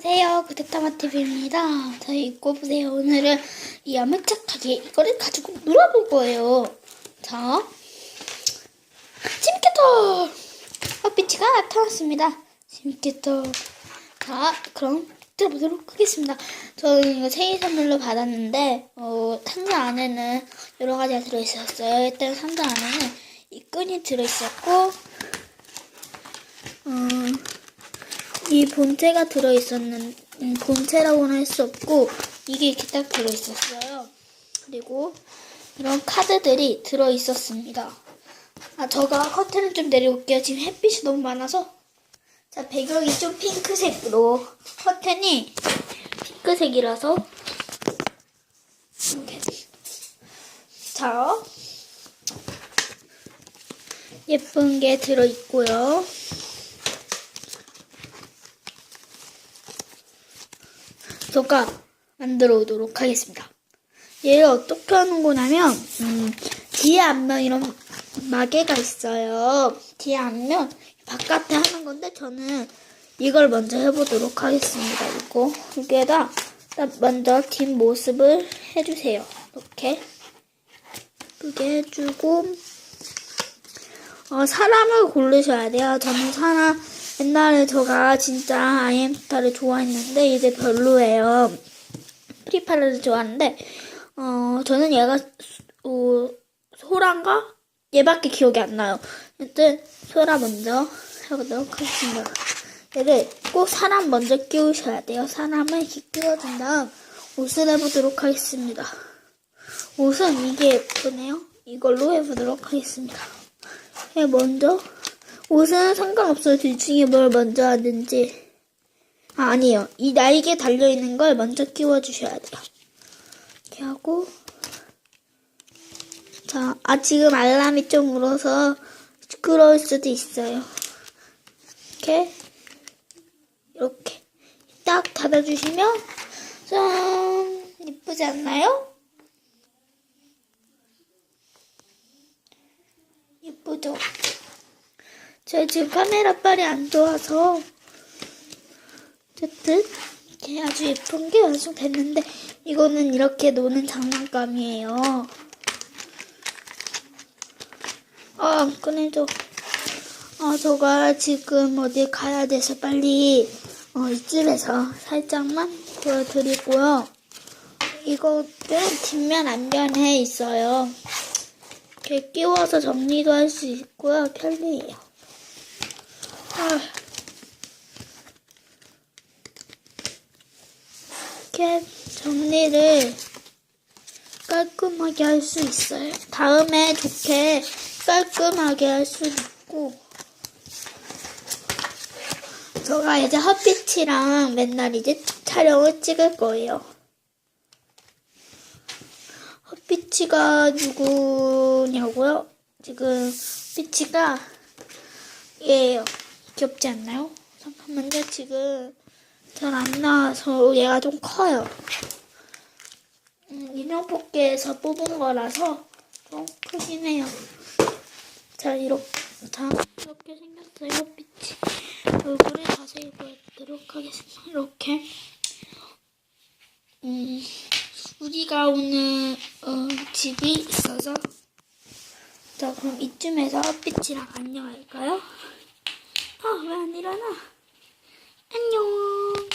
안녕하세요. 구독타마TV입니다. 저희 입고 보세요. 오늘은 이 야무짝하게 이거를 가지고 놀아볼 거예요. 자, 재밌겠다. 헛비치가 나타났습니다. 재밌겠다. 자, 그럼 들어보도록 하겠습니다. 저는 이거 생일 선물로 받았는데, 어, 상자 안에는 여러 가지가 들어있었어요. 일단 상자 안에는 이 끈이 들어있었고, 음, 이 본체가 들어있었는 음, 본체라고는 할 수 없고 이게 이렇게 딱 들어있었어요. 그리고 이런 카드들이 들어있었습니다. 아 저가 커튼을 좀 내려올게요. 지금 햇빛이 너무 많아서 자 배경이 좀 핑크색으로 커튼이 핑크색이라서 이렇게 자 예쁜 게 들어있고요. 저가 만들어 오도록 하겠습니다. 얘를 어떻게 하는 거냐면, 음, 뒤에 앞면 이런 마개가 있어요. 뒤에 앞면 바깥에 하는 건데, 저는 이걸 먼저 해보도록 하겠습니다. 이거, 여기에다 딱 먼저 뒷모습을 해주세요. 이렇게. 그게 해주고, 어, 사람을 고르셔야 돼요. 저는 사람, 옛날에 제가 진짜 아이엠스타를 좋아했는데, 이제 별로예요. 프리파를 좋아하는데, 어, 저는 얘가, 어, 소란가? 얘밖에 기억이 안 나요. 여튼, 소라 먼저 해보도록 하겠습니다. 얘를 꼭 사람 먼저 끼우셔야 돼요. 사람을 이렇게 끼워준 다음, 옷을 해보도록 하겠습니다. 옷은 이게 예쁘네요. 이걸로 해보도록 하겠습니다. 예, 먼저 옷은 상관없어요. 둘 중에 뭘 먼저 하든지. 아, 아니에요. 이 날개 달려있는 걸 먼저 끼워주셔야 돼요. 이렇게 하고. 자, 아, 지금 알람이 좀 울어서 시끄러울 수도 있어요. 이렇게. 이렇게. 딱 닫아주시면, 짠! 이쁘지 않나요? 예쁘죠? 제가 지금 카메라 빨이 안 좋아서 어쨌든 이렇게 아주 예쁜 게 완성됐는데 이거는 이렇게 노는 장난감이에요. 아, 안 꺼내줘. 아, 저가 지금 어디 가야 돼서 빨리 어, 이쯤에서 살짝만 보여드리고요. 이거는 뒷면 앞면에 있어요. 이렇게 끼워서 정리도 할 수 있고요. 편리해요. 아. 이렇게 정리를 깔끔하게 할 수 있어요. 다음에 좋게 깔끔하게 할 수 있고 제가 이제 핫빛이랑 맨날 이제 촬영을 찍을 거예요. 헛비치가 누구냐고요? 지금 비치가 얘예요. 귀엽지 않나요? 잠깐만요. 지금 잘 안 나와서 얘가 좀 커요. 음, 인형 뽑기에서 뽑은 거라서 좀 크긴 해요. 자, 이렇게, 자, 이렇게 생겼어요. 헛비치. 얼굴을 자세히 보여드리도록 하겠습니다. 이렇게. 음, 우리가 오늘 어, 집이 있어서 자 그럼 이쯤에서 햇빛이랑 안녕할까요? 어, 아, 왜 안 일어나? 안녕.